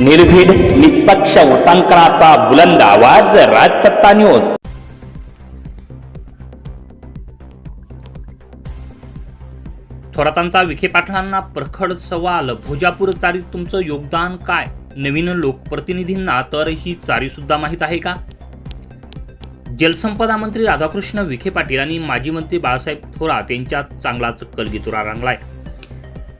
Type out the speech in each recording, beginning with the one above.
निर्भीड निष्पक्ष उटांकनाचा बुलंद आवाज राजसत्ता न्यूज. थोरातांचा विखे पाटलांना प्रखड सवाल. भोजापूर चारीत तुमचं योगदान काय? नवीन लोकप्रतिनिधींना तर ही चारी सुद्धा माहीत आहे का? जलसंपदा मंत्री राधाकृष्ण विखे पाटील आणि माजी मंत्री बाळासाहेब थोरात यांच्यात चांगलाच कलगीतुरा रंगलाय.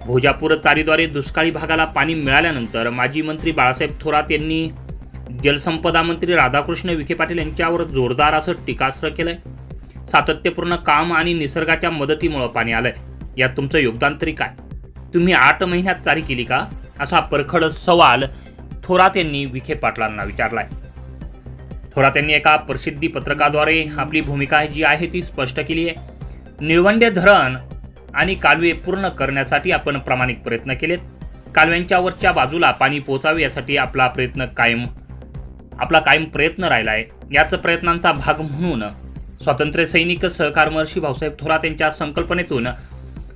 भोजापूर चारीद्वारे दुष्काळी भागाला पाणी मिळाल्यानंतर माजी मंत्री बाळासाहेब थोरात यांनी जलसंपदा मंत्री राधाकृष्ण विखे पाटील यांच्यावर जोरदार असं टीकास्त्र आहे सातत्यपूर्ण काम आणि निसर्गाच्या मदतीमुळं पाणी आलं आहे यात तुमचं योगदान तरी काय? तुम्ही आठ महिन्यात चारी केली का? असा परखड सवाल थोरात यांनी विखे पाटलांना विचारलाय. थोरात यांनी एका प्रसिद्धी पत्रकाद्वारे आपली भूमिका जी आहे ती स्पष्ट केली आहे. निळवंडे धरण आणि कालवे पूर्ण करण्यासाठी आपण प्रामाणिक प्रयत्न केलेत. कालव्यांच्या वरच्या बाजूला पाणी पोचावे यासाठी आपला प्रयत्न कायम आपला कायम प्रयत्न राहिला आहे याच प्रयत्नांचा भाग म्हणून स्वातंत्र्य सैनिक सहकार महर्षी भाऊसाहेब थोरात यांच्या संकल्पनेतून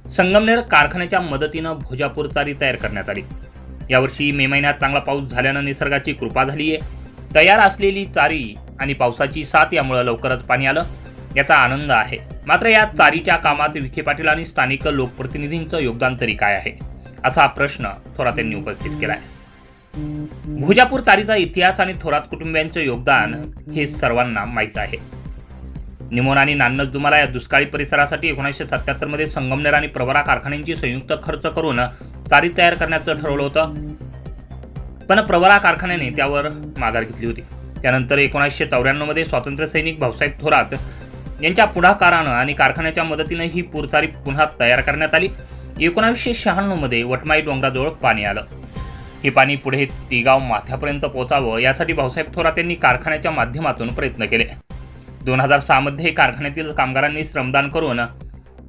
संगमनेर कारखान्याच्या मदतीनं भोजापूर चारी तयार करण्यात आली. यावर्षी मे महिन्यात चांगला पाऊस झाल्यानं निसर्गाची कृपा झाली आहे तयार असलेली चारी आणि पावसाची साथ यामुळे लवकरच पाणी आलं. याचा आनंद आहे. मात्र या चारीच्या कामात विखे पाटील आणि स्थानिक लोकप्रतिनिधींचं योगदान तरी काय आहे? असा प्रश्न थोरात यांनी उपस्थित केलाय. भुजापूर चारीचा इतिहास आणि थोरात कुटुंबियांचं योगदान हे सर्वांना माहीत आहे. निमोन आणि नान्नज दुमाला या दुष्काळी परिसरासाठी एकोणीसशे सत्याहत्तरमध्ये संगमनेर आणि प्रवरा कारखान्यांची संयुक्त खर्च करून चारी तयार करण्याचं ठरवलं होतं. पण प्रवरा कारखान्याने त्यावर माघार घेतली होती. त्यानंतर एकोणीसशे चौऱ्याण्णवमध्ये स्वातंत्र्य सैनिक भाऊसाहेब थोरात यांच्या पुढाकारानं आणि कारखान्याच्या मदतीनं ही पूरचारी पुन्हा तयार करण्यात आली. एकोणावीसशे शहाण्णवमध्ये वटमाई डोंगराजवळ पाणी आलं. हे पाणी पुढे तिगाव माथ्यापर्यंत पोचावं यासाठी भाऊसाहेब थोरात यांनी कारखान्याच्या माध्यमातून प्रयत्न केले. दोन हजार सहामध्ये कारखान्यातील कामगारांनी श्रमदान करून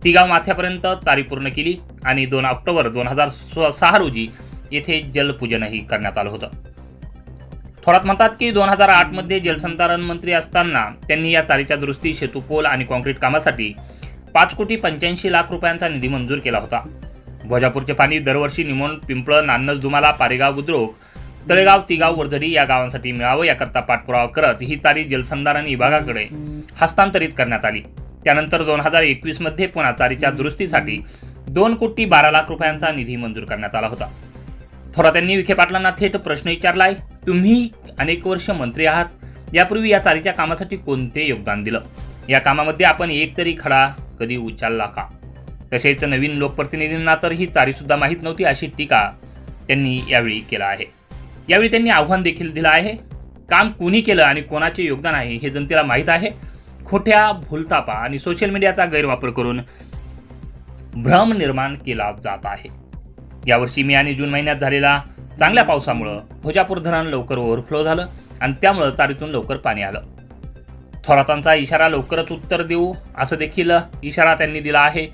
तिगाव माथ्यापर्यंत तारी पूर्ण केली आणि दोन ऑक्टोबर दोन हजार सहा रोजी येथे जलपूजनही करण्यात आलं होतं. थोरात म्हणतात की दोन हजार आठमध्ये जलसंधारण मंत्री असताना त्यांनी या चारीच्या दुरुस्ती शेतूपोल आणि कॉन्क्रीट कामासाठी पाच कोटी पंच्याऐंशी लाख रुपयांचा निधी मंजूर केला होता. भोजापूरचे पाणी दरवर्षी निमोण पिंपळ नान्नस दुमाला पारेगाव बुद्रुक तळेगाव तिगाव वर्धडी या गावांसाठी मिळावं याकरता पाठपुरावा करत ही चारी जलसंधारण विभागाकडे हस्तांतरित करण्यात आली. त्यानंतर दोन हजार एकवीसमध्ये पुन्हा चारीच्या दुरुस्तीसाठी दोन कोटी बारा लाख रुपयांचा निधी मंजूर करण्यात आला होता. थोरात यांनी विखे पाटलांना थेट प्रश्न विचारला आहे तुम्ही अनेक वर्ष मंत्री आहात. यापूर्वी या चारीच्या कामासाठी कोणते योगदान दिलं? या कामामध्ये आपण एक तरी खडा कधी उचलला का? तसेच नवीन लोकप्रतिनिधींना तर ही चारीसुद्धा माहीत नव्हती अशी टीका त्यांनी यावेळी केला आहे. यावेळी त्यांनी आव्हान देखील दिलं आहे. काम कुणी केलं आणि कोणाचे योगदान आहे हे जनतेला माहीत आहे. खोट्या भूलतापा आणि सोशल मीडियाचा गैरवापर करून भ्रम निर्माण केला जात आहे. यावर्षी मे आणि जून महिन्यात झालेला चांगल्या पावसामुळं भोजापूर धरण लवकर ओव्हरफ्लो झालं आणि त्यामुळं चारीतून लवकर पाणी आलं. थोरातांचा इशारा लवकरच उत्तर देऊ असं देखील इशारा त्यांनी दिला आहे.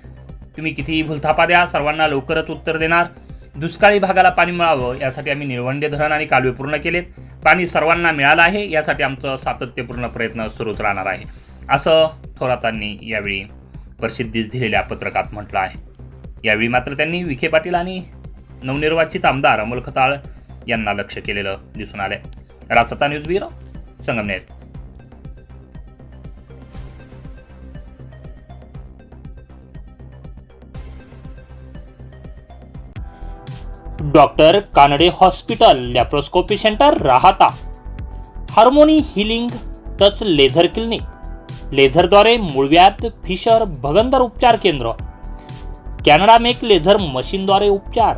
तुम्ही कितीही भूलथापा द्या सर्वांना लवकरच उत्तर देणार. दुष्काळी भागाला पाणी मिळावं यासाठी आम्ही निळवंडे धरण आणि कालवे पूर्ण केलेत. पाणी सर्वांना मिळालं आहे यासाठी आमचं सातत्यपूर्ण प्रयत्न सुरूच राहणार आहे असं थोरातांनी यावेळी प्रसिद्धीस दिलेल्या पत्रकात म्हटलं आहे. यावेळी मात्र त्यांनी विखे पाटील आणि नवनिर्वाचित आमदार अमोल खताळ यांना लक्ष केलेलं दिसून आलंय. Rajsatta news bureau Sangamner. Doctor Kanade hospital laparoscopy centre Rahata. Harmony healing touch laser clinic. लेझरद्वारे मुळव्यात फिशर भगंदर उपचार केंद्र. कॅनडा मेक लेझर मशीनद्वारे उपचार.